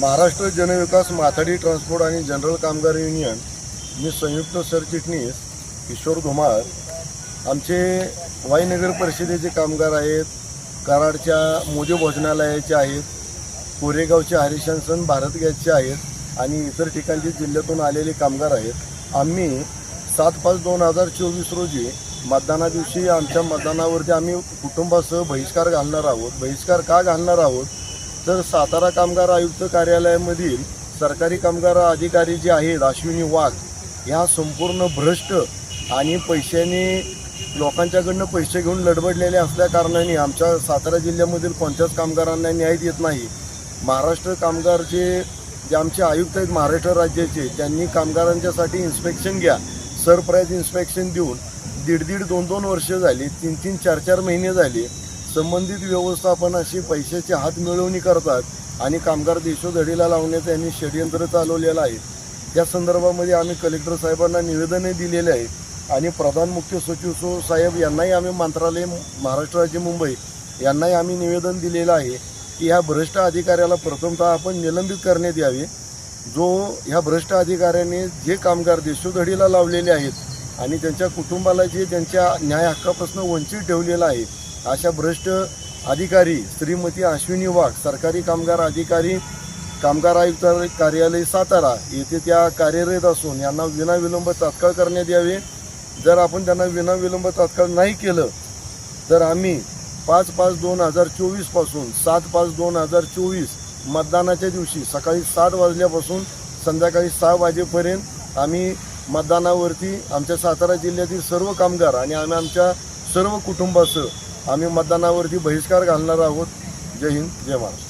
Maharashtra Janvikas Mathadi transport आणि general Kamgar union मी संयुक्त सरचिटणीस किशोर धुमाळ आमचे वाईनगर परिषदेचे कामगार आहेत कराडच्या मोजे भोजनालयाचे आहेत कोरेगावचे हरिशनसन भारत गॅसचे आहेत आणि इतर ठिकाणचे जिल्ह्यातून आलेले कामगार आहेत. आम्ही सात पाच दोन हजार चोवीस रोजी मतदाना दिवशी आमच्या मतदानावरती आम्ही कुटुंबासह बहिष्कार घालणार आहोत. बहिष्कार का घालणार आहोत? तर सातारा कामगार आयुक्त कार्यालयामधील सरकारी कामगार अधिकारी जे आहेत अश्विनी वाघ ह्या संपूर्ण भ्रष्ट आणि पैशाने लोकांच्याकडनं पैसे घेऊन लडबडलेले असल्या कारणाने आमच्या सातारा जिल्ह्यामधील कोणत्याच कामगारांना न्याय देत नाही. महाराष्ट्र कामगारचे जे आमचे आयुक्त आहेत महाराष्ट्र राज्याचे त्यांनी कामगारांच्यासाठी इन्स्पेक्शन घ्या सरप्राईज इन्स्पेक्शन देऊन दीड दीड दोन दोन वर्ष झाली तीन तीन चार चार महिने झाले संबंधित व्यवस्थापनाशी पैशाचे हात मिळवणी करतात आणि कामगार देशोधडीला लावण्याचं यांनी षडयंत्र चालवलेलं आहे. त्या संदर्भामध्ये आम्ही कलेक्टर साहेबांना निवेदनही दिलेले आहे आणि प्रधान मुख्य सचिव सो साहेब यांनाही आम्ही मंत्रालय महाराष्ट्र राज्य मुंबई यांनाही आम्ही निवेदन दिलेलं आहे की ह्या भ्रष्ट अधिकाऱ्याला प्रथमतः आपण निलंबित करण्यात यावे. जो ह्या भ्रष्ट अधिकाऱ्याने जे कामगार देशोधडीला लावलेले आहेत आणि त्यांच्या कुटुंबाला जे त्यांच्या न्याय हक्कापासून वंचित ठेवलेलं आहे अशा भ्रष्ट अधिकारी श्रीमती अश्विनी वाघ सरकारी कामगार अधिकारी कामगार आयुक्त कार्यालय सातारा येथे त्या कार्यरत असून यांना विनाविलंब तात्काळ करण्यात यावे. जर आपण त्यांना विनाविलंब तात्काळ नाही केलं तर आम्ही पाच पाच दोन हजार चोवीसपासून सात पाच दोन हजार चोवीस मतदानाच्या दिवशी सकाळी सात वाजल्यापासून संध्याकाळी सहा वाजेपर्यंत आम्ही मतदानावरती आमच्या सातारा जिल्ह्यातील सर्व कामगार आणि आम्ही आमच्या सर्व कुटुंबासह आम्ही मतदानावरती बहिष्कार घालणार आहोत. जय हिंद जय महाराष्ट्र.